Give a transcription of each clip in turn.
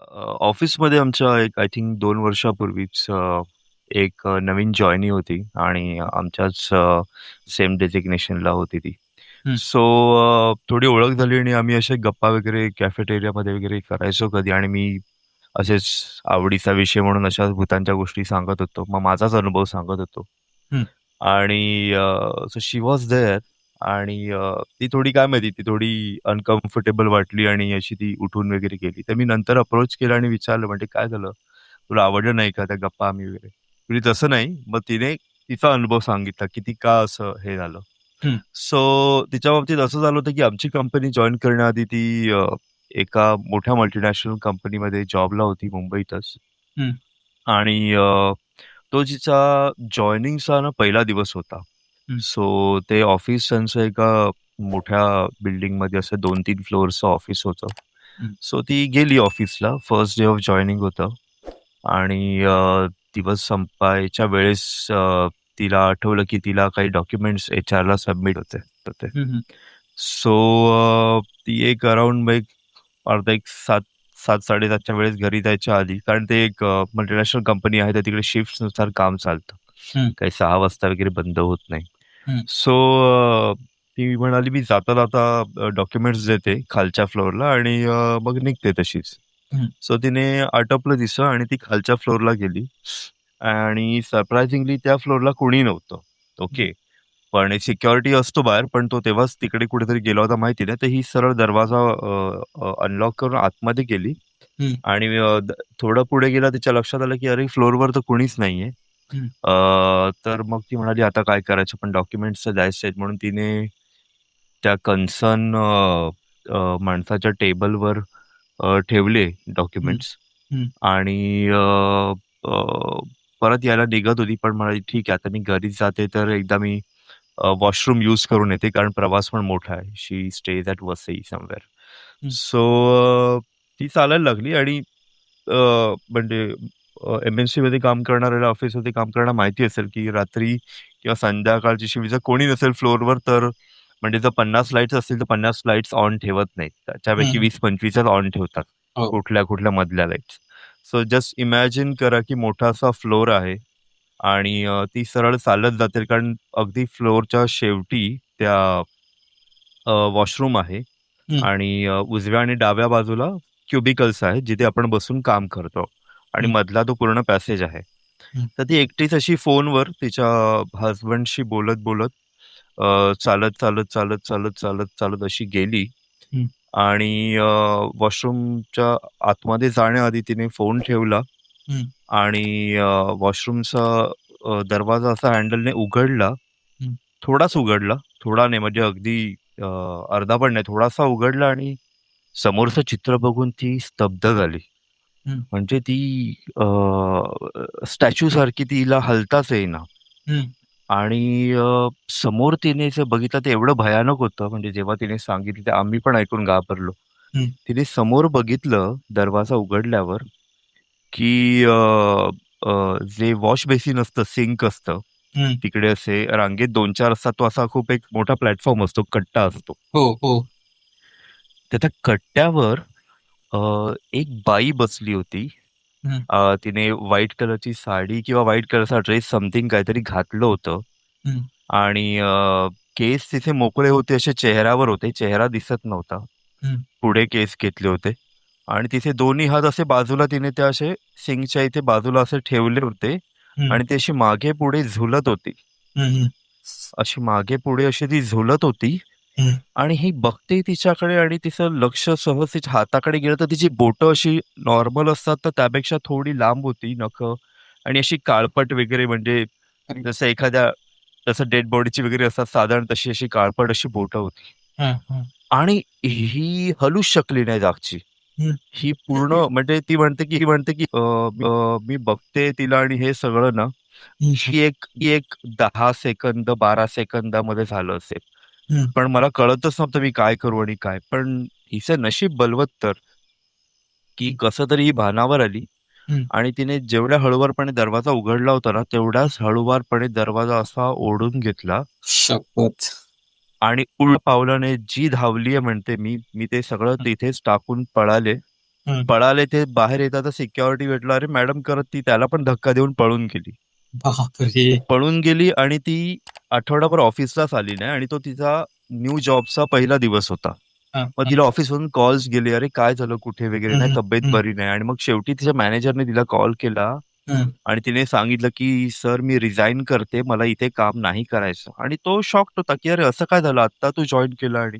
ऑफिसमध्ये आमच्या एक आय थिंक 2 वर्षापूर्वीच अ, एक अ, नवीन जॉइनी होती आणि आमच्याच अ, सेम डेझिग्नेशनला होती ती. हं. सो अ, थोडी ओळख झाली आणि आम्ही असे गप्पा वगैरे कॅफेटेरियामध्ये वगैरे करायचो कधी आणि मी असेच आवडीचा विषय म्हणून अशाच भुतांच्या गोष्टी सांगत होतो. मग माझाच अनुभव सांगत होतो. हं. आणि uh, so she was there आणि अ, ती थोडी काय माहिती ती थोडी अनकम्फर्टेबल वाटली आणि अशी ती उठून वगैरे गेली. तर मी नंतर अप्रोच केला आणि विचारलं म्हणजे "काय झालं? तुला आवडलं नाही का त्या गप्पा आम्ही वगैरे?" म्हणजे तसं नाही. मग तिने तिचा अनुभव सांगितला, की ती का असं हे झालं. हं. सो तिच्या बाबतीत असं झालं होतं, की आमची कंपनी जॉइन करण्याआधी ती अ, एका मोठ्या मल्टिनॅशनल कंपनीमध्ये जॉबला होती मुंबईतच. हं. आणि अ, तो जिचा जॉइनिंगचा ना पहिला दिवस होता. सो ते ऑफिस त्यांचं एका मोठ्या बिल्डिंगमध्ये असं 2-3 फ्लोअर्सचं ऑफिस होतं. हं. सो ती गेली ऑफिसला. फर्स्ट डे ऑफ जॉइनिंग होतं आणि अ, दिवस संपायच्या वेळेस अ, तिला आठवलं, की तिला काही डॉक्युमेंट्स एचआरला सबमिट होते तर ते. हं, हं. सो अ, ती एक अराउंड एक अर्धा एक 7 7:00-7:30च्या वेळेस घरी जायच्या आधी कारण ते एक मल्टिनॅशनल कंपनी आहे तर तिकडे शिफ्ट्सनुसार काम चालतं. हं. काही 6 वाजता वगैरे बंद होत नाही. सो ती म्हणाली, "मी जाता-जाता अ, डॉक्युमेंट्स देते खालच्या फ्लोअरला आणि मग निघते तशीच." सो तिने आटपलं तिचं आणि ती खालच्या फ्लोअरला गेली आणि सरप्रायझिंगली त्या फ्लोअरला कोणी नव्हतं. ओके. पण सिक्युरिटी असतो बाहेर, पण तो तेव्हाच तिकडे कुठेतरी गेला होता माहिती नाही. तर ही सरळ दरवाजा अनलॉक करून आतमध्ये गेली. आणि थोडं पुढे गेला तिच्या लक्षात आलं, की अरे फ्लोअरवर तर कोणीच नाहीये. अ, तर मग ती म्हणाली, "आता काय करायचं? पण डॉक्युमेंट्स तर द्यायचे आहेत." म्हणून तिने त्या कन्सर्न अ, अ, माणसाच्या टेबलवर अ, ठेवले हं. डॉक्युमेंट्स हं. आणि अ, अ, परत यायला निघत होती, पण म्हणाली, "ठीक आहे, आता मी घरीच जाते, तर एकदा मी अ, वॉशरूम यूज करून येते." कारण प्रवास पण मोठा आहे. She stage at Vasai somewhere. हं. सो अ, ती चालायला लागली आणि अ, म्हणजे अ, एम-एन-सीमध्ये काम करणाऱ्याला ऑफिसमध्ये काम करणाऱ्याला माहिती असेल, की रात्री किंवा संध्याकाळची शिफ्ट जर कोणी नसेल फ्लोअरवर तर म्हणजे जर 50 लाईट्स असतील, तर 50 लाईट्स ऑन ठेवत नाहीत. त्याच्यापैकी हं. 20-25च ऑन ठेवतात. हो. कुठल्या-कुठल्या मधल्या लाईट्स. सो जस्ट इमॅजिन करा, की मोठा असा फ्लोअर आहे आणि ती सरळ चालत जाते कारण अगदी फ्लोअरच्या शेवटी त्या वॉशरूम आहे. आणि उजव्या आणि डाव्या बाजूला क्युबिकल्स आहेत, जिथे आपण बसून काम करतो आणि. मधला तो पूर्ण पॅसेज आहे. तर ती एकटीच अशी फोनवर तिच्या हसबँडशी बोलत-बोलत अ, चालत, चालत, चालत, चालत, चालत, चालत अशी गेली. आणि वॉशरूमच्या आतमध्ये जाण्याआधी तिने फोन ठेवला. आणि वॉशरूमचा दरवाजा असा हँडलने उघडला. थोडाच उघडला. थोडा नाही म्हणजे अगदी अर्धा पण नाही. थोडासा उघडला आणि समोरचं चित्र बघून ती स्तब्ध झाली. हं. म्हणजे ती अ, स्टॅच्यूसारखी तिला हलताच येईना. हं. आणि अ, समोर तिने जे बघितलं ते एवढं भयानक होतं म्हणजे जेव्हा तिने सांगितलं ते आम्ही पण ऐकून घाबरलो. हं. तिने समोर बघितलं दरवाजा उघडल्यावर, की अ, अ, जे वॉश बेसिन असतं, सिंक असतं, हं. तिकडे असे रांगेत 2-4 असतात. तो असा खूप एक मोठा प्लॅटफॉर्म असतो, कट्टा असतो. हो, हो. तर त्या कट्ट्यावर अ, एक बाई बसली होती. हं. अ, तिने व्हाईट कलरची साडी किंवा व्हाईट कलरचा ड्रेस समथिंग काहीतरी घातलं होतं हं. आणि अ, केस तिचे मोकळे होते असे चेहऱ्यावर होते. चेहरा दिसत नव्हता. हं. पुढे केस घेतले होते आणि तिचे दोन्ही हात असे बाजूला तिने ते असे सिंकच्या इथे बाजूला असे ठेवले होते हं. आणि ती अशी मागे-पुढे झुलत होती. हं, हं. अशी मागे-पुढे अशी ती झुलत होती हं. आणि ही बघते तिच्याकडे आणि तिचं लक्ष सहज तिच्या हाताकडे गेलं तर तिची बोटं अशी नॉर्मल असतात, तर त्यापेक्षा थोडी लांब होती नखं आणि अशी काळपट वगैरे म्हणजे अरे! जसं एखाद्या जसं डेड बॉडीची वगैरे असतात साधारण तशी अशी काळपट अशी बोटं होती. हां, हां. आणि ही हलूच शकली नाही जागची. हं. ही पूर्ण म्हणजे ती म्हणते, की ती म्हणते, की अ, अ, मी बघते तिला आणि हे सगळं ना, हं. ही एक ही एक 10 सेकंद, 12 सेकंदामध्ये झालं असेल. हं. पण मला कळतच नव्हतं मी काय करू आणि काय? पण हिचं नशीब बलवत्तर की हं. कसं तरी ही भानावर आली हं. आणि तिने जेवढ्या हळुवारपणे दरवाजा उघडला होता ना, तेवढ्याच हळुवारपणे दरवाजा असा ओढून घेतला शपथ! आणि उलट पावलाने जी धावली आहे म्हणते मी, मी ते सगळं हं. तिथेच टाकून पळाले हं. पळाले ते बाहेर येतात तर सिक्युरिटी भेटला अरे मॅडम करत ती त्याला पण धक्का देऊन पळून गेली बापरे पळून गेली आणि ती आठवडाभर ऑफिसलाच आली नाही आणि तो तिचा न्यू जॉबचा पहिला दिवस होता हा, मग हा. तिला ऑफिसवरून कॉल्स गेले अरे काय झालं कुठे वगैरे नाही हम्म, तब्येत हम्म. बरी नाही आणि मग शेवटी तिच्या मॅनेजरने तिला कॉल केला. आणि तिने सांगितलं की सर मी रिझाईन करते मला इथे काम नाही करायचं आणि तो शॉक होता की अरे असं काय झालं आता तू जॉईन केलं आणि.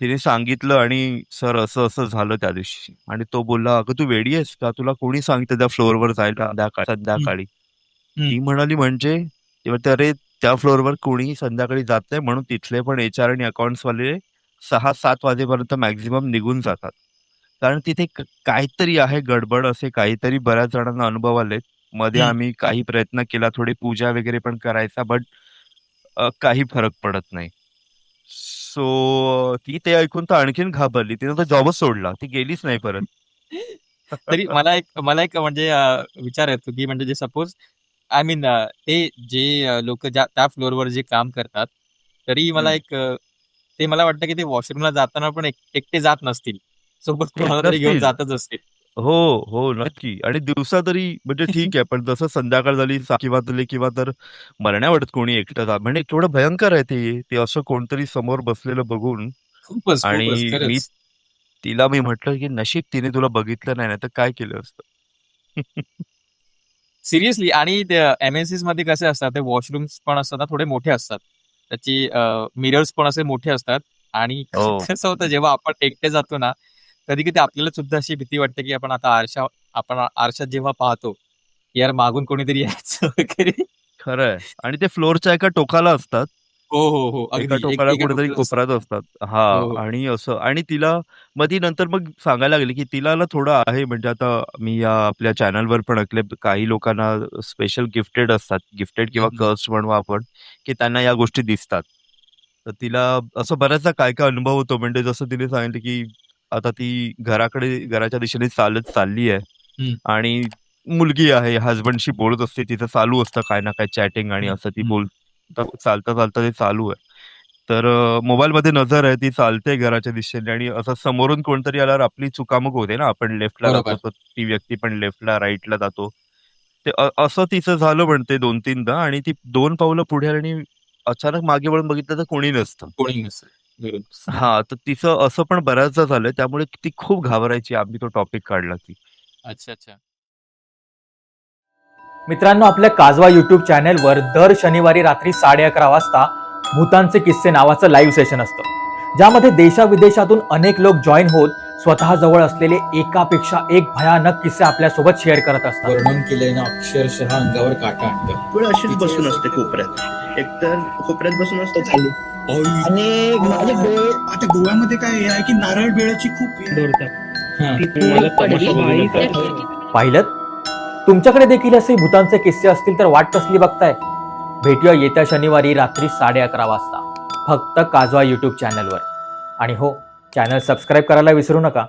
तिने सांगितलं आणि सर असं असं झालं त्या दिवशी आणि तो बोलला अगं तू वेडी आहेस का तुला कोणी सांगितलं त्या फ्लोअरवर जायला संध्याकाळ संध्याकाळी. ती म्हणाली म्हणजे ती म्हणते, अरे त्या फ्लोअरवर कोणीही संध्याकाळी जात नाही म्हणून तिथले पण एच आर आणि अकाउंट्स वाले सहा सात वाजेपर्यंत मॅक्झिमम निघून जातात. कारण तिथे काहीतरी आहे गडबड असे काहीतरी बऱ्याच जणांना अनुभव आलेत मध्ये. आम्ही काही प्रयत्न केला थोडी पूजा वगैरे पण करायचा बट काही फरक पडत नाही. सो ती ते ऐकून तर आणखीन घाबरली. तिने तर जॉबच सोडला. ती गेलीच नाही परत. तरी मला एक मला एक म्हणजे विचार येतो की म्हणजे जे सपोज आय मीन ते जे लोक ज्या त्या फ्लोअरवर जे काम करतात तरी मला. एक अ, ते मला वाटतं की ते वॉशरूमला जाताना पण एक- एकटे जात नसतील. सोबत कोणाला तरी घेऊन नसतील. जातच असतील. हो हो नक्की. आणि दिवसा तरी म्हणजे ठीक आहे पण जसं संध्याकाळ झाली किंवा झाली किंवा तर मरण्यावरत कोणी एकटं जा म्हणजे केवढं भयंकर आहे ते ते असं कोणतरी समोर बसलेलं बघून. खूपच आणि मी खरंच. तिला मी म्हटलं की नशीब तिने तुला बघितलं नाही तर काय केलं असतं? सिरियसली आणि एमएनसीजमध्ये कसे असतात ते वॉशरूम्स पण असतात ना थोडे मोठे असतात. त्याची मिरर्स पण असे मोठे असतात. आणि हो. कसं होतं जेव्हा आपण एकटे जातो ना कधी कधी आपल्याला सुद्धा अशी भीती वाटते की आपण आता आरशा आपण आरशात जेव्हा पाहतो यार मागून कोणीतरी यायचं वगैरे. खरं आहे आणि ते फ्लोअरच्या एका टोकाला असतात. हो हो हो एका अगदी एक- टोकाला एका कुठेतरी टोकाला असतात. कोपऱ्यात असतात हा हो, हो. आणि असं आणि तिला मग ती नंतर मग सांगायला लागली की तिला ना थोडं आहे म्हणजे आता मी या आपल्या चॅनलवर पण ऐकले काही लोकांना स्पेशल गिफ्टेड असतात गिफ्टेड किंवा हम्म. कर्स म्हणू आपण की त्यांना या गोष्टी दिसतात तर तिला असं बऱ्याचदा काय काय अनुभव होतो म्हणजे जसं तिने सांगितलं की आता ती घराकडे घराच्या दिशेने चालत चालली आहे हम्म. आणि मुलगी आहे हजबंडशी बोलत असते तिचं चालू असतं काय ना काय चॅटिंग आणि हम्म, असं ती हम्म. बोल चालता चालता ते चालू आहे. तर मोबाईल मध्ये नजर आहे ती चालते घराच्या दिशेने आणि असं समोरून कोणतरी आल्यावर आपली चुकामुक होते ना आपण लेफ्टला. जातो तर ती व्यक्ती पण लेफ्टला राईटला जातो. ते असं तिचं झालं म्हणते दोन तीनदा आणि ती दोन पावलं पुढे आणि अचानक मागे वळून बघितलं तर कोणी नसतं. कोणी बरोबर. हा तर तिचं असं पण बऱ्याचदा झालंय त्यामुळे ती खूप घाबरायची आम्ही तो टॉपिक काढला की. अच्छा अच्छा. मित्रांनो आपल्या काजवा युट्यूब चॅनेलवर दर शनिवारी रात्री साडे अकरा वाजता भूतांचे किस्से नावाचं लाईव्ह सेशन असतं. ज्यामध्ये देशाविदेशातून अनेक लोक जॉईन होत स्वतः जवळ असलेले एकापेक्षा एक भयानक किस्से आपल्यासोबत शेअर करत असतात. वर्णन ना अक्षरशः अंगावर काटा आणतं वेळ अशीच बसून असते कोपऱ्यात. एकतर कोपऱ्यात बसून असते खाली. आणि माझे डोळे आता गोव्यामध्ये काय आहे की नारळ बेळाची खूप हा. पाहिलं? तुमच्याकडे देखील असे भूतांचे किस्से असतील तर वाट कसली बघताय? भेटूया येत्या शनिवारी रात्री साडे अकरा वाजता. फक्त काजवा यूट्यूब चॅनलवर आणि हो चॅनल सबस्क्राईब करायला विसरू नका.